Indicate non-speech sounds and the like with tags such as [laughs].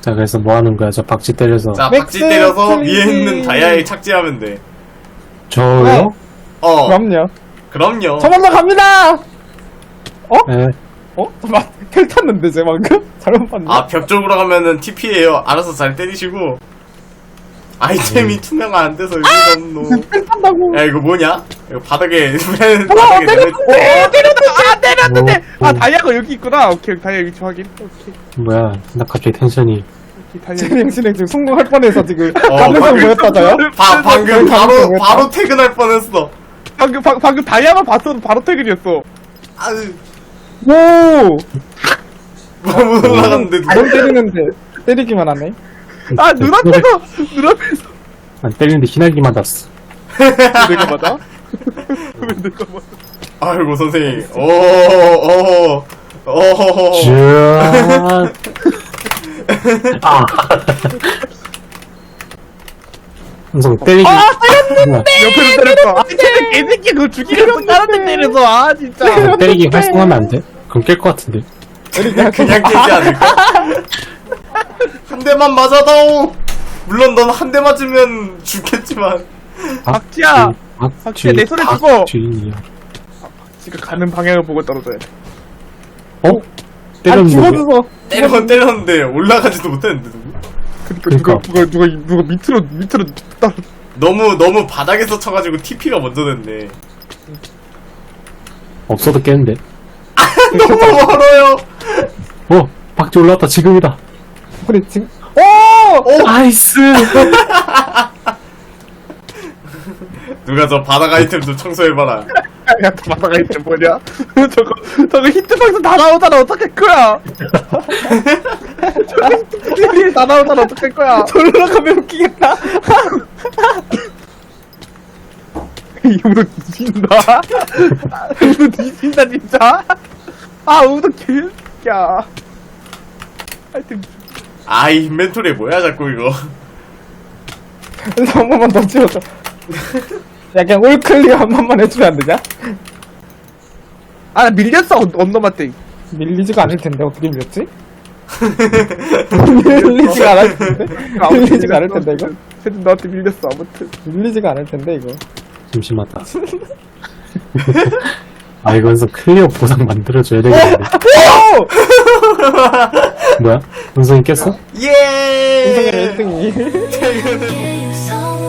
자, 그래서 뭐 하는 거야? 저 박쥐 때려서. 자, 맥스 박쥐 때려서. 위에 있는 다이아에 착지하면 돼. 저요? 어, 그럼요. 그럼요. 저 먼저 갑니다! 네. 어? 잠깐만, 텔 탔는데, 제 방금? [laughs] 잘못 봤네. 아, 벽 쪽으로 가면은 TP에요. 알아서 잘 때리시고. 아이템이 음. 투명 안 돼서 아! 의미가 없노. 텔 탄다고. 야, 이거 뭐냐? 이거 바닥에, [laughs] 어, 바닥에 내려- 때렸는데! 때렸는데! 아, 때렸는데! 오, 아, 오. 다이아가 여기 있구나. 오케이, 다이아 위치 확인. 오케이. 뭐야. 나 갑자기 텐션이. 오케이, 다이아. 진행, 진행, 지금 성공할 뻔해서 지금. 어, [laughs] 가능성 방금- 보였다자요? 바, 방금 바로. 바로 퇴근할 뻔했어. 방금, 방, 방금 다이아만 봤어도 바로 퇴근이었어. 아유, 오! 못 올라갔는데 누가. 안 때리는데. 때리기만 하네. 아, 네, 눈앞에서! 눈앞에서! 안 때리는데 희날기만 났어. 내가 맞아? 맞아? [laughs] 아이고, 선생님. 오, 오, 오. 쥐야. [laughs] 아. 항상 때리기. 아, 때렸는데! 옆에서 때렸어. 아, 쟤는 개새끼 그거 죽이려고 다른 데 때려서. 아, 진짜. 때리기 활성화하면 안 돼? 그럼 깰 것 같은데. 그냥 깨지 않을까? [laughs] 한 대만 맞아다오! 물론 넌 한 대 맞으면 죽겠지만. 박쥐야. 박쥐야, 내 손에 죽어. 쥐야. 지금 가는 방향을 보고 떨어져야 돼. 어? 때렸는데. 왜? 죽어줘서. 때려, 때렸는데 올라가지도 못했는데, 누구? 그니까, 그니까. 누가, 누가, 누가, 누가 밑으로, 밑으로 떨어. 너무, 너무 바닥에서 쳐가지고 TP가 먼저 됐네. 없어도 깨는데. [laughs] 너무 멀어요! 어! 박쥐 올라왔다. 지금이다. 우리 지금, 오! 나이스! [laughs] [laughs] 누가 저 바닥 아이템 좀 청소해봐라. 야, 또 바다가 있지, 뭐냐? [laughs] 저거, 저거 히트박스 다 나오잖아, 어떡할 거야? [laughs] 저거 히트박스 다 나오잖아, 어떡할 거야? 저리로 가면 웃기겠다. 이 우도 뒤진다. 우도 뒤진다, 진짜. 아, 우도 개새끼야. 하여튼, 아 이, 인벤토리 뭐야, 자꾸 이거. 한 번만 더 찍어줘. 야, 그냥 올클리어 한 번만 해주면 안 되냐? 아, 나 밀렸어, 언- 언더마땡. 밀리지가 않을 텐데, 어떻게 밀렸지? [laughs] 밀리지가 않을 텐데? 밀리지가 않을 텐데, 이거? 쟤도 너한테 밀렸어, 아무튼. 밀리지가 않을 텐데, 이거. 심심하다. [laughs] 아, 이거에서 클리어 보상 만들어줘야 되겠는데. 뭐야? 은성이 깼어? 예! 인생의 1등이. 퇴근은-